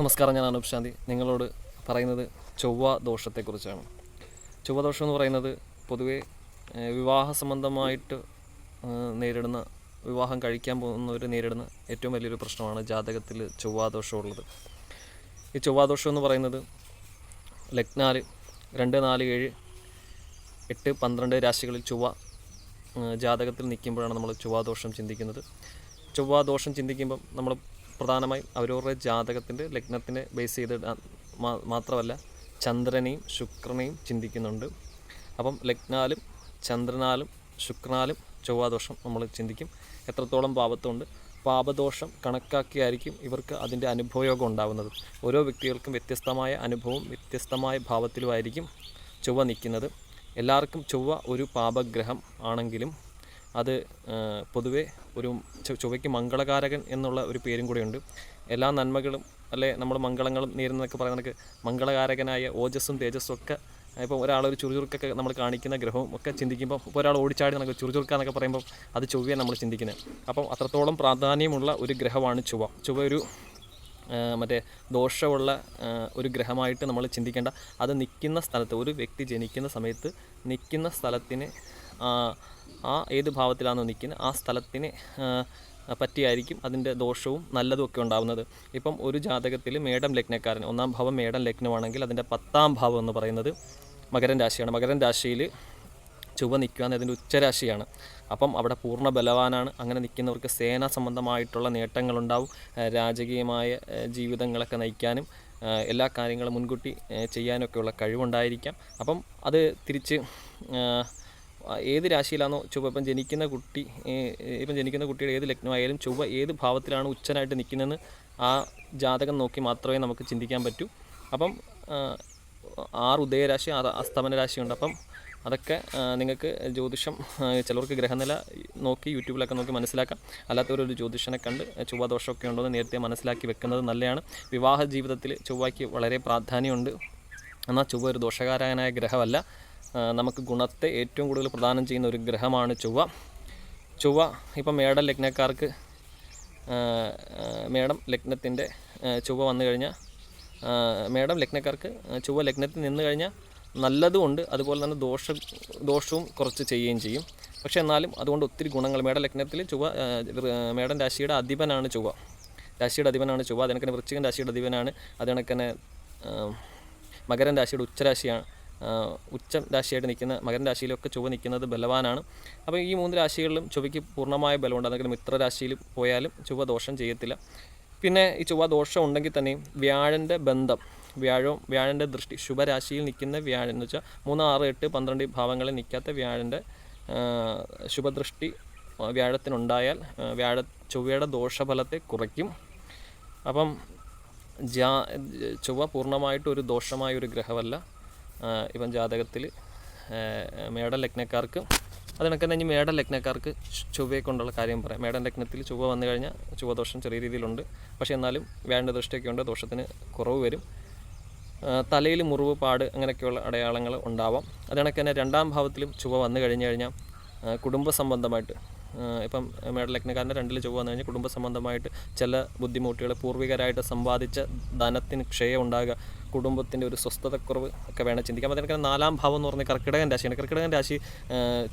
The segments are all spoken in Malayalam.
നമസ്കാരം ഞാൻ അനൂപ് ശാന്തി. നിങ്ങളോട് പറയുന്നത് ചൊവ്വ ദോഷത്തെക്കുറിച്ചാണ്. ചൊവ്വ ദോഷം എന്ന് പറയുന്നത് പൊതുവെ വിവാഹ സംബന്ധമായിട്ട് നേരിടുന്ന വിവാഹം കഴിക്കാൻ പോകുന്നവർ നേരിടുന്ന ഏറ്റവും വലിയൊരു പ്രശ്നമാണ് ജാതകത്തിൽ ചൊവ്വാദോഷമുള്ളത് ഈ ചൊവ്വാദോഷം എന്ന് പറയുന്നത് ലഗ്നാൽ രണ്ട് നാല് ഏഴ് എട്ട് പന്ത്രണ്ട് രാശികളിൽ ചൊവ്വ ജാതകത്തിൽ നിൽക്കുമ്പോഴാണ് നമ്മൾ ചൊവ്വാദോഷം ചിന്തിക്കുന്നത്. ചൊവ്വാദോഷം ചിന്തിക്കുമ്പം നമ്മൾ പ്രധാനമായും അവരവരുടെ ജാതകത്തിന്റെ ലഗ്നത്തിനെ ബേസ് ചെയ്ത് മാത്രമല്ല ചന്ദ്രനെയും ശുക്രനെയും ചിന്തിക്കുന്നുണ്ട്. അപ്പം ലഗ്നാലും ചന്ദ്രനാലും ശുക്രനാലും ചൊവ്വാദോഷം നമ്മൾ ചിന്തിക്കും. എത്രത്തോളം പാപത്തുണ്ട്. പാപദോഷം കണക്കാക്കിയായിരിക്കും ഇവർക്ക് അതിന്റെ അനുഭവയോഗം ഉണ്ടാകുന്നത് ഓരോ വ്യക്തികൾക്കും വ്യത്യസ്തമായ അനുഭവവും വ്യത്യസ്തമായ ഭാവത്തിലുമായിരിക്കും ചൊവ്വ നിൽക്കുന്നത്. എല്ലാവർക്കും ചൊവ്വ ഒരു പാപഗ്രഹം ആണെങ്കിലും അത് പൊതുവേ ഒരു ചൊവ്വയ്ക്ക് മംഗളകാരകൻ എന്നുള്ള ഒരു പേരും കൂടെയുണ്ട്. എല്ലാ നന്മകളും അല്ലെ നമ്മൾ മംഗളങ്ങളും നേരുന്നതൊക്കെ പറയുന്നതൊക്കെ മംഗളകാരകനായ ഓജസ്സും തേജസ്സും ഒക്കെ ഇപ്പോൾ ഒരാളൊരു ചുറുചുറുക്കൊക്കെ നമ്മൾ കാണിക്കുന്ന ഗ്രഹവും ഒക്കെ ചിന്തിക്കുമ്പോൾ ഇപ്പോൾ ഒരാൾ ഓടിച്ചാടി നമുക്ക് ചുറുചുറുക്ക എന്നൊക്കെ പറയുമ്പോൾ അത് ചൊവ്വയെ നമ്മൾ ചിന്തിക്കുന്നത്. അപ്പം അത്രത്തോളം പ്രാധാന്യമുള്ള ഒരു ഗ്രഹമാണ് ചൊവ്വ. ചൊവ്വ ഒരു മറ്റേ ദോഷമുള്ള ഒരു ഗ്രഹമായിട്ട് നമ്മൾ ചിന്തിക്കേണ്ട. അത് നിൽക്കുന്ന സ്ഥലത്ത് ഒരു വ്യക്തി ജനിക്കുന്ന സമയത്ത് നിൽക്കുന്ന സ്ഥലത്തിന് ആ, ഏത് ഭാവത്തിലാണോ നിൽക്കുന്നത് ആ സ്ഥലത്തിന് പറ്റിയായിരിക്കും അതിന്റെ ദോഷവും നല്ലതും ഒക്കെ ഉണ്ടാകുന്നത് ഇപ്പം ഒരു ജാതകത്തിൽ മേടം ലഗ്നക്കാരൻ ഒന്നാം ഭാവം മേടം ലഗ്നമാണെങ്കിൽ അതിന്റെ പത്താം ഭാവം എന്ന് പറയുന്നത് മകരൻ രാശിയാണ്. മകരൻ രാശിയിൽ ചുവ നിൽക്കുക എന്നതിന്റെ ഉച്ചരാശിയാണ്. അപ്പം അവിടെ പൂർണ ബലവാനാണ്. അങ്ങനെ നിൽക്കുന്നവർക്ക് സേന സംബന്ധമായിട്ടുള്ള നേട്ടങ്ങളുണ്ടാവും. രാജകീയമായ ജീവിതങ്ങളൊക്കെ നയിക്കാനും എല്ലാ കാര്യങ്ങളും മുൻകൂട്ടി ചെയ്യാനൊക്കെയുള്ള കഴിവുണ്ടായിരിക്കാം. അപ്പം അത് തിരിച്ച് ഏത് രാശിയിലാണോ ചൊവ്വ? ഇപ്പം ജനിക്കുന്ന കുട്ടി ഇപ്പം ജനിക്കുന്ന കുട്ടിയുടെ ഏത് ലഗ്നമായാലും ചൊവ്വ ഏത് ഭാവത്തിലാണ് ഉച്ചനായിട്ട് നിൽക്കുന്നതെന്ന് ആ ജാതകം നോക്കി മാത്രമേ നമുക്ക് ചിന്തിക്കാൻ പറ്റൂ. അപ്പം ആറ് ഉദയരാശി ആറ് അസ്തമന രാശിയുണ്ട്. അപ്പം അതൊക്കെ നിങ്ങൾക്ക് ജ്യോതിഷം ചിലവർക്ക് ഗ്രഹനില നോക്കി യൂട്യൂബിലൊക്കെ നോക്കി മനസ്സിലാക്കാം. അല്ലാത്തവരൊരു ജ്യോതിഷനെ കണ്ട് ചൊവ്വാദോഷമൊക്കെ ഉണ്ടോ എന്ന് നേരത്തെ മനസ്സിലാക്കി വെക്കുന്നത് നല്ലതാണ് വിവാഹ ജീവിതത്തിൽ ചൊവ്വയ്ക്ക് വളരെ പ്രാധാന്യമുണ്ട്. എന്നാൽ ചൊവ്വ ഒരു ദോഷകാരകനായ ഗ്രഹമല്ല. നമുക്ക് ഗുണത്തെ ഏറ്റവും കൂടുതൽ പ്രദാനം ചെയ്യുന്ന ഒരു ഗ്രഹമാണ് ചൊവ്വ. ചൊവ്വ ഇപ്പം മേടം ലഗ്നക്കാർക്ക് മേടം ലഗ്നത്തിന്റെ ചൊവ്വ വന്നു കഴിഞ്ഞാൽ മേടം ലഗ്നക്കാർക്ക് ചൊവ്വ ലഗ്നത്തിൽ നിന്ന് കഴിഞ്ഞാൽ നല്ലതുമുണ്ട് അതുപോലെ തന്നെ ദോഷ ദോഷവും കുറച്ച് ചെയ്യുകയും ചെയ്യും. പക്ഷേ എന്നാലും അതുകൊണ്ട് ഒത്തിരി ഗുണങ്ങൾ. മേട ലഗ്നത്തിൽ ചൊവ്വ മേടം രാശിയുടെ അധിപനാണ് ചൊവ്വ. രാശിയുടെ അധിപനാണ് ചൊവ്വ. അതിനൊക്കെ വൃശ്ചികൻ രാശിയുടെ അധിപനാണ്. അതിനൊക്കെ മകരൻ രാശിയുടെ ഉച്ചരാശിയാണ്. ഉച്ചം രാശിയായിട്ട് നിൽക്കുന്ന മകൻ രാശിയിലൊക്കെ ചുവ നിൽക്കുന്നത് ബലവാനാണ്. അപ്പോൾ ഈ മൂന്ന് രാശികളിലും ചുവയ്ക്ക് പൂർണമായ ബലമുണ്ട്. അതെങ്കിലും മിത്ര രാശിയിൽ പോയാലും ചൊവ്വ ദോഷം ചെയ്യത്തില്ല. പിന്നെ ഈ ചൊവ്വ ദോഷം ഉണ്ടെങ്കിൽ തന്നെയും വ്യാഴന്റെ ബന്ധം വ്യാഴവും വ്യാഴന്റെ ദൃഷ്ടി ശുഭരാശിയിൽ നിൽക്കുന്ന വ്യാഴൻ എന്ന് വെച്ചാൽ മൂന്ന് ആറ് എട്ട് പന്ത്രണ്ട് ഭാവങ്ങളിൽ നിൽക്കാത്ത വ്യാഴന്റെ ശുഭദൃഷ്ടി വ്യാഴത്തിനുണ്ടായാൽ വ്യാഴ ചൊവ്വയുടെ ദോഷഫലത്തെ കുറയ്ക്കും. അപ്പം ജാ ചൊവ്വ പൂർണമായിട്ട് ഒരു ദോഷമായ ഒരു ഗ്രഹമല്ല. ഇപ്പം ജാതകത്തിൽ മേട ലഗ്നക്കാർക്ക് അതിനൊക്കെ തന്നെ മേട ലഗ്നക്കാർക്ക് ചൊവ്വയെ കൊണ്ടുള്ള കാര്യം പറയാം. മേട ലഗ്നത്തിൽ ചൊവ്വ വന്നു കഴിഞ്ഞാൽ ചൊവ്വ ദോഷം ചെറിയ രീതിയിലുണ്ട്. പക്ഷേ എന്നാലും വേണ്ട ദൃഷ്ടിയൊക്കെ ഉണ്ട് ദോഷത്തിന് കുറവ് വരും. തലയിൽ മുറിവ് പാട് അങ്ങനെയൊക്കെയുള്ള അടയാളങ്ങൾ ഉണ്ടാവാം. അതിനൊക്കെ തന്നെ രണ്ടാം ഭാവത്തിലും ചുവ വന്നു കഴിഞ്ഞു കഴിഞ്ഞാൽ കുടുംബ സംബന്ധമായിട്ട് ഇപ്പം ഇപ്പം മേഡലഗ്നക്കാരന്റെ രണ്ടിൽ ചുവ വന്നു കഴിഞ്ഞാൽ കുടുംബ സംബന്ധമായിട്ട് ചില ബുദ്ധിമുട്ടുകൾ പൂർവികരായിട്ട് സമ്പാദിച്ച ധനത്തിന് ക്ഷയം ഉണ്ടാകുക കുടുംബത്തിന്റെ ഒരു സ്വസ്ഥതക്കുറവ് ഒക്കെ വേണം ചിന്തിക്കാം അതിനൊക്കെ നാലാം ഭാവം എന്ന് പറഞ്ഞാൽ കർക്കിടകൻ രാശിയാണ്. കർക്കിടകൻ രാശി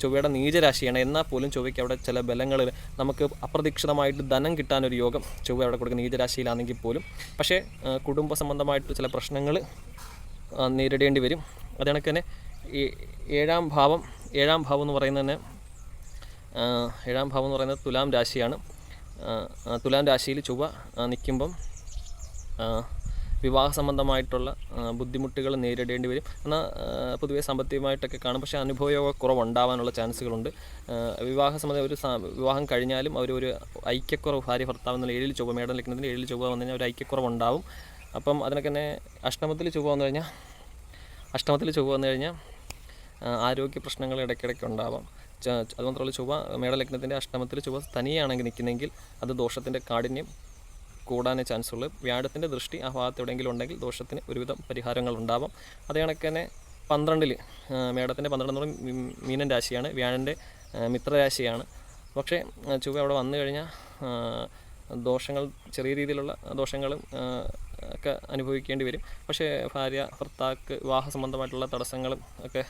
ചൊവ്വയുടെ നീചരാശിയാണ് എന്നാൽ പോലും ചൊവ്വയ്ക്ക് അവിടെ ചില ബലങ്ങളിൽ നമുക്ക് അപ്രതീക്ഷിതമായിട്ട് ധനം കിട്ടാനൊരു യോഗം ചൊവ്വ അവിടെ കൊടുക്കുന്ന നീചരാശിയിലാണെങ്കിൽ പോലും. പക്ഷേ കുടുംബ സംബന്ധമായിട്ട് ചില പ്രശ്നങ്ങൾ നേരിടേണ്ടി വരും. അത് കണക്ക് തന്നെ ഈ ഏഴാം ഭാവം ഏഴാം ഭാവം എന്ന് പറയുന്നത് തന്നെ ഏഴാം ഭാവം എന്ന് പറയുന്നത് തുലാം രാശിയാണ്. തുലാം രാശിയിൽ ചൊവ്വ നിൽക്കുമ്പം വിവാഹ സംബന്ധമായിട്ടുള്ള ബുദ്ധിമുട്ടുകൾ നേരിടേണ്ടി വരും. എന്നാൽ പൊതുവേ സാമ്പത്തികമായിട്ടൊക്കെ കാണും. പക്ഷേ അനുഭവയോഗ കുറവുണ്ടാവാനുള്ള ചാൻസുകളുണ്ട്. വിവാഹ സംബന്ധം ഒരു വിവാഹം കഴിഞ്ഞാലും അവർ ഒരു ഐക്യക്കുറവ് ഭാര്യ ഭർത്താവ് എന്നുള്ള ഏഴിൽ ചൊവ്വ മേടം നിൽക്കുന്നതിന് ഏഴിൽ ചൊവ്വ വന്നു കഴിഞ്ഞാൽ ഒരു ഐക്യക്കുറവുണ്ടാവും. അപ്പം അതിനൊക്കെ തന്നെ അഷ്ടമത്തിൽ ചൊവ്വ വന്നു കഴിഞ്ഞാൽ അഷ്ടമത്തിൽ ചൊവ്വ വന്നു കഴിഞ്ഞാൽ ആരോഗ്യ പ്രശ്നങ്ങൾ ഇടയ്ക്കിടയ്ക്ക് ഉണ്ടാവാം. അതുമാത്രമല്ല അത് മാത്രമല്ല ചൊവ്വ മേടലഗ്നത്തിന്റെ അഷ്ടമത്തിൽ ചൊവ്വ തനിയാണെങ്കിൽ നിൽക്കുന്നെങ്കിൽ അത് ദോഷത്തിന്റെ കാഠിന്യം കൂടാനേ ചാൻസ് ഉള്ളൂ വ്യാഴത്തിന്റെ ദൃഷ്ടി ആ ഭാഗത്ത് എവിടെയെങ്കിലും ഉണ്ടെങ്കിൽ ദോഷത്തിന് ഒരുവിധം പരിഹാരങ്ങൾ ഉണ്ടാവാം. അതേ കണക്ക് തന്നെ പന്ത്രണ്ടിൽ മേടത്തിന്റെ പന്ത്രണ്ട് എന്ന് മീനൻ രാശിയാണ്. വ്യാഴന്റെ മിത്രരാശിയാണ്. പക്ഷേ ചുവ അവിടെ വന്നു കഴിഞ്ഞാൽ ദോഷങ്ങൾ ചെറിയ രീതിയിലുള്ള ദോഷങ്ങളും ഒക്കെ അനുഭവിക്കേണ്ടി വരും. പക്ഷേ ഭാര്യ ഭർത്താക്ക് വിവാഹ സംബന്ധമായിട്ടുള്ള തടസ്സങ്ങളും ഒക്കെ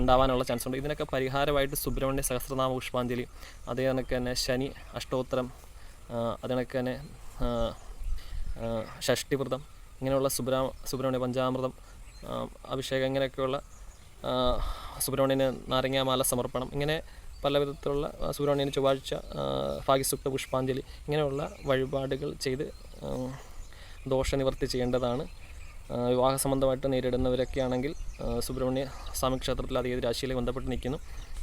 ഉണ്ടാവാനുള്ള ചാൻസ് ഉണ്ട് ഇതിനൊക്കെ പരിഹാരമായിട്ട് സുബ്രഹ്മണ്യ സഹസ്രനാമ പുഷ്പാഞ്ജലി അതേ കണക്ക് തന്നെ ശനി അഷ്ടോത്തരം അതേ കണക്ക് തന്നെ ഷഷ്ടിവ്രതം ഇങ്ങനെയുള്ള സുബ്രാ സുബ്രഹ്മണ്യ പഞ്ചാമൃതം അഭിഷേകം ഇങ്ങനെയൊക്കെയുള്ള സുബ്രഹ്മണ്യന് നാരങ്ങാമാല സമർപ്പണം ഇങ്ങനെ പല വിധത്തിലുള്ള സുബ്രഹ്മണ്യന് ചൊവ്വാഴ്ച ഭാഗ്യസുക്ത പുഷ്പാഞ്ജലി ഇങ്ങനെയുള്ള വഴിപാടുകൾ ചെയ്ത് ദോഷനിവർത്തി ചെയ്യേണ്ടതാണ്. വിവാഹ സംബന്ധമായിട്ട് നേരിടുന്നവരൊക്കെ ആണെങ്കിൽ സുബ്രഹ്മണ്യ സ്വാമി ക്ഷേത്രത്തിൽ അത് ഏത് രാശിയിലേക്ക് ബന്ധപ്പെട്ട് നിൽക്കുന്നു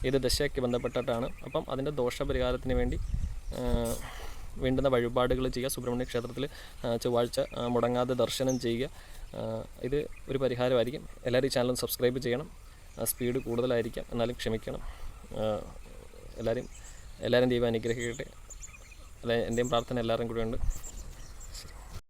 ഏത് ദശയൊക്കെ ബന്ധപ്പെട്ടിട്ടാണ് അപ്പം അതിന്റെ ദോഷപരിഹാരത്തിന് വേണ്ടി വേണ്ടുന്ന വഴിപാടുകൾ ചെയ്യുക. സുബ്രഹ്മണ്യ ക്ഷേത്രത്തിൽ ചൊവ്വാഴ്ച മുടങ്ങാതെ ദർശനം ചെയ്യുക. ഇത് ഒരു പരിഹാരമായിരിക്കും. എല്ലാവരും ഈ ചാനൽ സബ്സ്ക്രൈബ് ചെയ്യണം. സ്പീഡ് കൂടുതലായിരിക്കാം. എന്നാലും ക്ഷമിക്കണം. എല്ലാവരും എല്ലാവരും ദൈവം അനുഗ്രഹിക്കട്ടെ അല്ലെ എന്റെയും പ്രാർത്ഥന എല്ലാവരും കൂടെ ഉണ്ട്